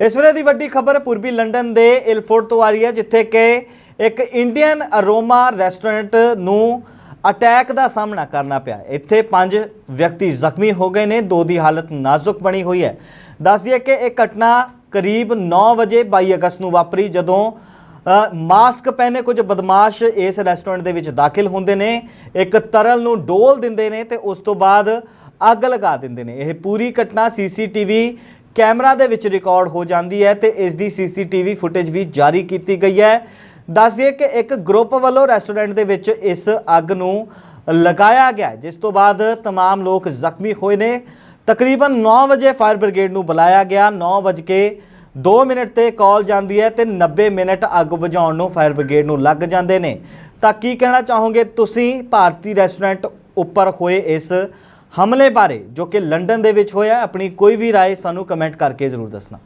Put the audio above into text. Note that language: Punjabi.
ਇਸ ਵੇਲੇ ਦੀ ਵੱਡੀ ਖਬਰ ਪੂਰਬੀ ਲੰਡਨ ਦੇ ਇਲਫੋਰਡ ਤੋਂ ਆ ਰਹੀ ਹੈ, ਜਿੱਥੇ ਕਿ ਇੱਕ ਇੰਡੀਅਨ ਅਰੋਮਾ ਰੈਸਟੋਰੈਂਟ ਨੂੰ ਅਟੈਕ ਦਾ ਸਾਹਮਣਾ ਕਰਨਾ ਪਿਆ। ਇੱਥੇ ਪੰਜ ਵਿਅਕਤੀ ਜ਼ਖਮੀ ਹੋ ਗਏ ਨੇ, ਦੋ ਦੀ ਹਾਲਤ ਨਾਜ਼ੁਕ ਬਣੀ ਹੋਈ ਹੈ। ਦੱਸ ਦਈਏ ਕਿ ਇਹ ਘਟਨਾ ਕਰੀਬ 9 ਵਜੇ 22 ਅਗਸਤ ਨੂੰ ਵਾਪਰੀ, ਜਦੋਂ ਮਾਸਕ ਪਹਿਨੇ ਕੁਝ ਬਦਮਾਸ਼ ਇਸ ਰੈਸਟੋਰੈਂਟ ਦੇ ਵਿੱਚ ਦਾਖਲ ਹੁੰਦੇ ਨੇ। ਇੱਕ ਤਰਲ ਨੂੰ ਡੋਲ ਦਿੰਦੇ ਨੇ ਤੇ ਉਸ ਤੋਂ ਬਾਅਦ ਅੱਗ ਲਗਾ ਦਿੰਦੇ ਨੇ। ਇਹ ਪੂਰੀ ਘਟਨਾ ਸੀਸੀਟੀਵੀ ਕੈਮਰਾ ਦੇ ਵਿੱਚ ਰਿਕਾਰਡ ਹੋ ਜਾਂਦੀ ਹੈ ਤੇ ਇਸ ਦੀ ਸੀਸੀਟੀਵੀ ਫੁਟੇਜ ਵੀ ਜਾਰੀ ਕੀਤੀ ਗਈ ਹੈ ਦੱਸਦੀਏ ਕਿ ਇੱਕ ਗਰੁੱਪ ਵੱਲੋਂ ਰੈਸਟੋਰੈਂਟ ਦੇ ਵਿੱਚ ਇਸ ਅੱਗ ਨੂੰ ਲਗਾਇਆ ਗਿਆ ਹੈ, ਜਿਸ ਤੋਂ ਬਾਅਦ तमाम ਲੋਕ ਜ਼ਖਮੀ ਹੋਏ ਨੇ ਤਕਰੀਬਨ 9 ਵਜੇ ਫਾਇਰ ਬ੍ਰਿਗੇਡ ਨੂੰ ਬੁਲਾਇਆ ਗਿਆ 9 ਵਜੇ 2 ਮਿੰਟ ਤੇ ਕਾਲ ਜਾਂਦੀ ਹੈ ਤੇ 90 ਮਿੰਟ ਅੱਗ ਬੁਝਾਉਣ ਨੂੰ ਫਾਇਰ ਬ੍ਰਿਗੇਡ ਨੂੰ ਲੱਗ ਜਾਂਦੇ ਨੇ ਤਾਂ ਕੀ ਕਹਿਣਾ ਚਾਹੋਗੇ ਤੁਸੀਂ ਭਾਰਤੀ ਰੈਸਟੋਰੈਂਟ ਉੱਪਰ ਹੋਏ ਇਸ ਹਮਲੇ ਬਾਰੇ ਜੋ ਕਿ ਲੰਡਨ ਦੇ ਵਿੱਚ ਹੋਇਆ ਆਪਣੀ ਕੋਈ ਵੀ رائے ਸਾਨੂੰ ਕਮੈਂਟ ਕਰਕੇ ਜ਼ਰੂਰ ਦੱਸਣਾ